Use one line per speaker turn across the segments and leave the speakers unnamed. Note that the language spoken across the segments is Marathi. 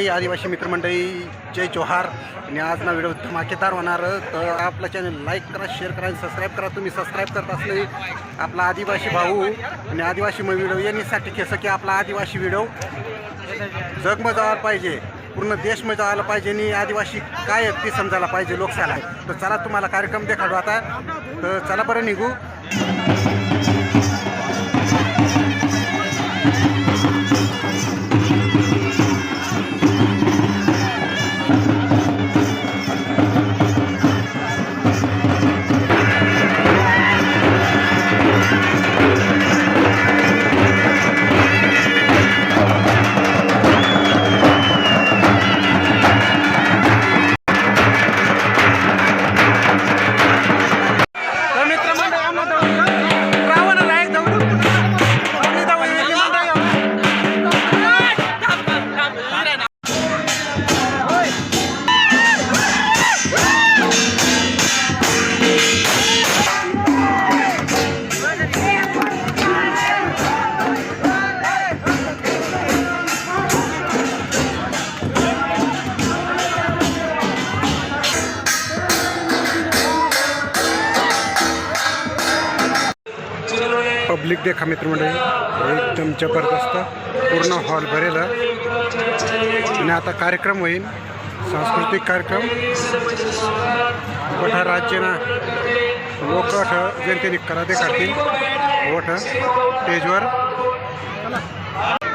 मंडळी आदिवासी मित्रमंडळी जय जोहार. आणि आज ना व्हिडिओ धमाकेदार होणार. तर आपला चॅनल लाईक करा शेअर करा आणि सबस्क्राईब करा. तुम्ही सबस्क्राईब करत असले आपला आदिवासी भाऊ आणि आदिवासी व्हिडिओ यांनीसाठी कसं की आपला आदिवासी व्हिडिओ जगमध्ये जायला पाहिजे. पूर्ण देशमध्ये जायला पाहिजे आणि आदिवासी काय आहेत ते समजायला पाहिजे लोकशाला तर चला तुम्हाला कार्यक्रम देखाडू आता. तर चला बरं निघू. पब्लिक देखा मित्रमंडळी. एकदम जबरदस्त पूर्ण हॉल भरेल. आणि आता कार्यक्रम होईल सांस्कृतिक कार्यक्रम. मोठा राज्यना लोक जनतेने कराते काढतील. मोठं स्टेजवर.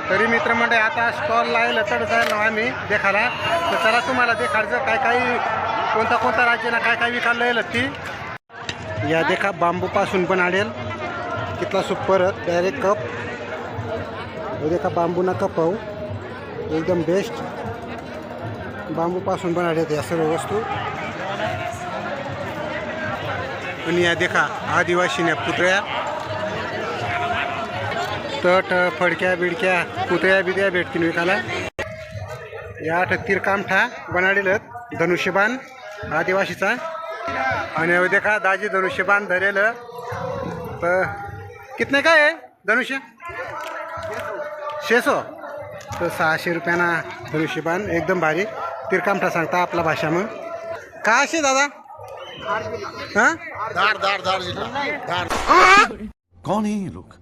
तरी मित्रमंडळी आता स्टॉल लावलं तर जायला आम्ही देखाला तर चला तुम्हाला देखायचं काय काही कोणता कोणता राज्यानं काय काय विकायला येईल ती. या देखा बांबूपासून पण आडेल. कितला सुपर डायरेक्ट कप हे देखा बांबूना कप पाहू एकदम बेस्ट बांबूपासून बनवण्यात या सर्व वस्तू. आणि या देखा आदिवासीने पुतळ्या. तट फडक्या बिडक्या पुतळ्या बिद्या भेटतील विकायला. या आठ तिरकामठा बनाडेल धनुष्यबाण आदिवासीचा. आणि देखा दाजी धनुष्यबाण धरेल. तर कितने काय आहे धनुष्य शेसो तर सहाशे रुपयाना धनुष्यबाण एकदम भारी। तिरकामठा सांगता आपला भाषा मग का असे दादा? हां?
धार धार धार जिल्हा धार.
कौन है ये लोग?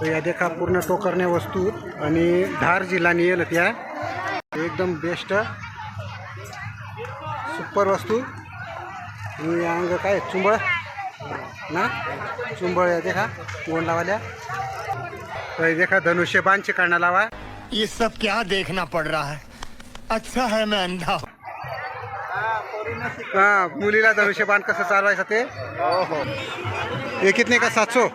तर या देखा पूर्ण टोकरण्या वस्तू आणि धार जिल्हा येईल त्या एकदम बेस्ट. सुपर वस्तू. आणि या अंग काय? चुंबळ. ना? चुंबळ या देखा गोंडावाल्या तर हे देखा धनुष्यबाणची काढणं लावा.
ये सब क्या देखना पड़ रहा है? अच्छा है मैं अंधा हूं।
हा मुलीला धनुष्यबाण कसं चालवायचं ते? ये कितने का? सात सौ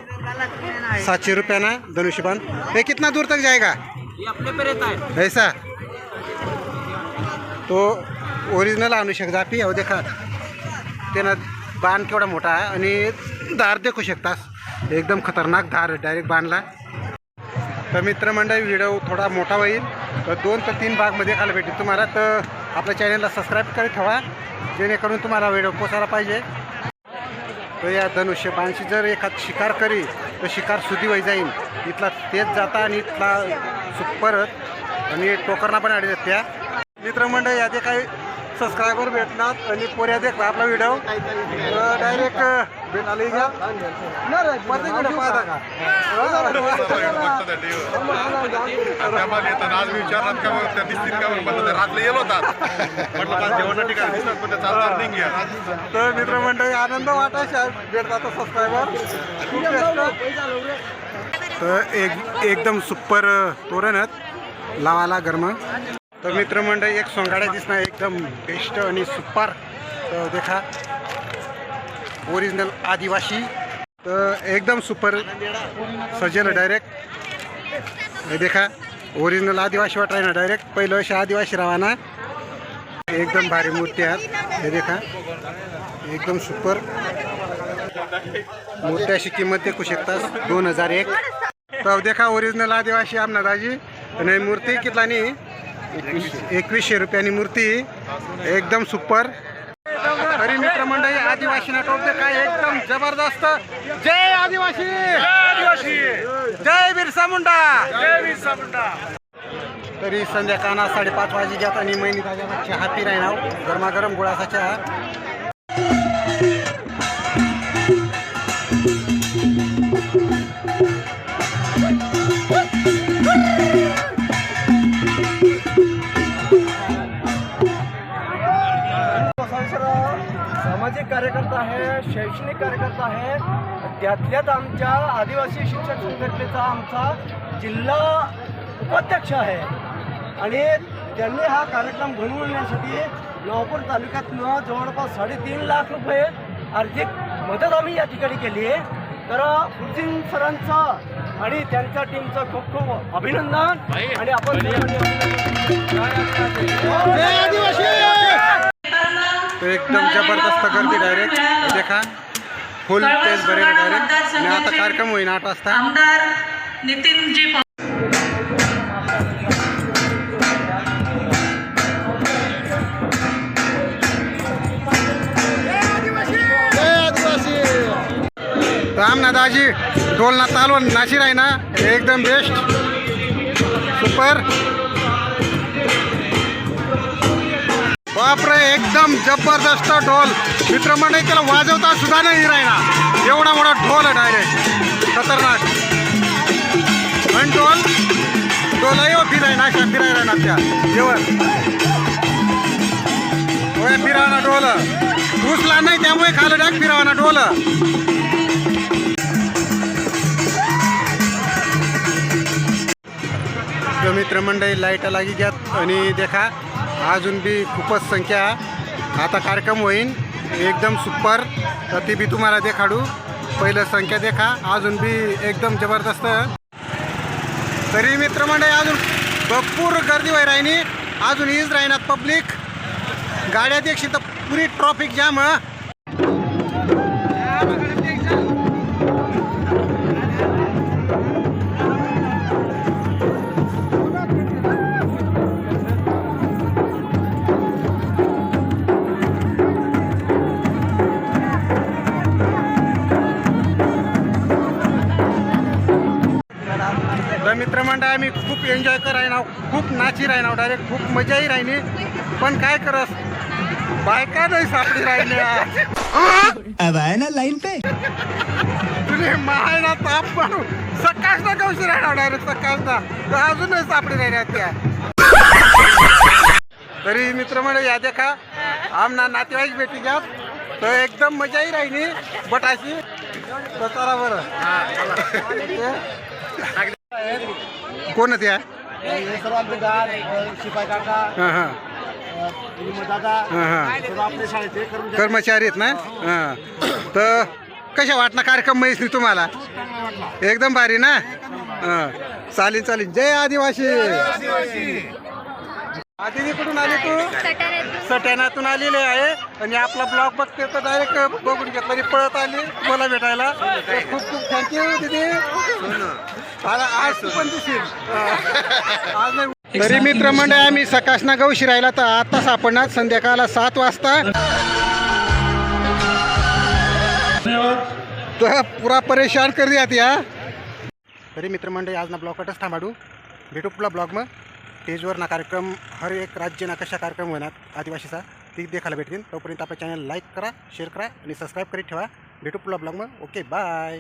सातशे रुपया ना धनुष्यबाण ये कितना दूर तक जाएगा?
ये अपने पे रहता है।
ऐसा? तो ओरिजिनल आणू शकता पी अहो देखा. त्यानं बाण केवढा मोठा आहे आणि धार देखू शकतास. एकदम खतरनाक धार डायरेक्ट बांधला. तर मित्रमंडळी व्हिडिओ थोडा मोठा होईल. तर दोन ते तीन भागमध्ये खायला भेटेल. तुम्हाला तर आपल्या चॅनलला सबस्क्राईब करीत ठेवा. जेणेकरून तुम्हाला व्हिडिओ पोचायला पाहिजे. तर या धनुष्य बाणशी जर एखाद शिकार करी तर शिकार सुधी वय जाईल इथला तेच जाता आणि इथला सुपरत आणि टोकरना पण अडीत त्या. मित्रमंडळ याचे काही सबस्क्रायबर भेटणार आणि पोऱ्या देखला आपला व्हिडिओ डायरेक्ट भेटायला घ्या प्रत्येक व्हिडिओ पाहता का
त्यामध्ये येतात आज मी विचारलात का बरं, त्या दिसतील का बरं? म्हणलं, ते रात्री येलो होतात म्हटलं बस जेवणाच्या ठिकाणी दिसतात पण ते चालणार नाही घ्या
तर मित्रमंडळी आनंद वाटायचा भेटतात सबस्क्रायबर तर एक एकदम सुपर तोरणत लावाला गरम तर मित्रमंडळी एक सोंगाड्या दिसणार एकदम बेस्ट आणि सुपर तर देखा ओरिजिनल आदिवासी तर एकदम सुपर सजेल डायरेक्ट हे देखा ओरिजिनल आदिवासी वाटाय ना डायरेक्ट पहिलं असे आदिवासी रावाना. एकदम भारी मूर्ती आहेत हे देखा एकदम सुपर. मूर्त्याची किंमत देखू शकतात दोन हजार एक. तर देखा ओरिजिनल आदिवासी आमना दाजी. आणि मूर्ती कितलानी एकवीसशे रुपयानी मूर्ती. एकदम सुपर. तरी मित्रमंडळी आदिवासी टोपते काय एकदम जबरदस्त. जय आदिवासी.
आदिवासी.
जय बिरसा मुंडा.
जय बिरसा मुंडा.
तरी संध्याकाळ साडेपाच वाजे घ्यात आणि महिनी ताज्याला चहा पिराय नाव गरमागरम गुळाचा चहा.
कार्यकर्ता आहे शैक्षणिक कार्यकर्ता आहे. त्यातल्यात आमच्या आदिवासी शिक्षक संघटनेचा आमचा जिल्हा उपाध्यक्ष आहे. आणि त्यांनी हा कार्यक्रम घडवण्यासाठी नवापूर तालुक्यातनं जवळपास साडेतीन लाख रुपये आर्थिक मदत आम्ही या ठिकाणी केली आहे. तर फुलसिंग सरांचं आणि त्यांच्या टीमचं खूप खूप अभिनंदन. आणि आपण
तो एकदम जबरदस्त गर्दी डायरेक्ट देखा. फुल पेज भरेल डायरेक्ट आणि आता कार्यक्रम होईन आठ वाजता.
आमदार नितीनजी पवार
राम ना दाजी ढोल ना तालवण नाशिर आहे ना? एकदम बेस्ट सुपर बापरे एकदम जबरदस्त ढोल. मित्रमंडळी त्याला वाजवता सुद्धा नाही राहिला. एवढा मोठा ढोल आहे डायरेक्ट खतरनाक. पण ढोल? ढोलही हो फिराय नाशा फिराय राहणार त्या. जेवण. होय फिरावना ढोल. घुसला नाही त्यामुळे खाली डाक फिरावना ढोल. तर मित्रमंडळी लाईटा लागी घ्यात आणि देखा. अजून बी खूपच संख्या. आता कार्यक्रम होईन. एकदम सुपर. तर ती बी तुम्हाला देखाडू. पहिलं संख्या देखा. अजून बी एकदम जबरदस्त. तरी मित्रमंडळी अजून भरपूर गर्दी व्हाय राहिनी. अजून हीच राहणार पब्लिक. गाड्या देखील तर पुरी ट्रॉफिक जाम मित्रमंडळ आम्ही खूप एन्जॉय कराय ना खूप नाची राहिना डायरेक्ट खूप मजाही राहिली. पण काय करस? बायका नाही सापडी राहिल्या.
अब आए ना लाइन पे.
तुझे महायना ताप मारू. सकाळ ना कौशी राहणार डायरेक्ट सकाळचा. तर अजूनही सापडी राहिल्या त्या. तरी मित्रमंडळ या देखा. आमना नातेवाईक भेटी घ्या. तर एकदम मजाही राहिली. बटाची तर चला बरं कोण त्या
सर्व आपले गाड शिपाई काका
हां हां.
दादा
हां हां.
सर्व आपल्या शाळेचे कर्मचारी.
कर्मचारी आहेत ना? हां. तर कशा वाटणार कार्यक्रम मैत्री तुम्हाला? एकदम भारी ना? हां. चालेल चालेल. जय आदिवासी. आदिनी कुठून आली तू? सटाण्यातून. आलेली आहे. आणि आपला ब्लॉग बघते तर डायरेक्ट बघून घेतला. आणि पळत आली मला भेटायला. खूप खूप थँक्यू दीदी. आज आज तू पण दिसेल. आज नाही. तरी मित्रमंडळ आम्ही सकाळना गौशी राहिला तर आता सापडणार संध्याकाळला सात वाजता तर पुरा परेशान कर दिया या. तरी मित्रमंडळी आज ना ब्लॉगकटच थांबाडू. भेटू पुढला ब्लॉग मग स्टेजवर ना कार्यक्रम हर एक राज्य ना कशा कार्यक्रम होणार आदिवासीचा ती देखायला भेटतील. तोपर्यंत आपल्या चॅनल लाईक करा शेअर करा आणि सबस्क्राईब करीत ठेवा. भेटू पुढला ब्लॉग मग ओके बाय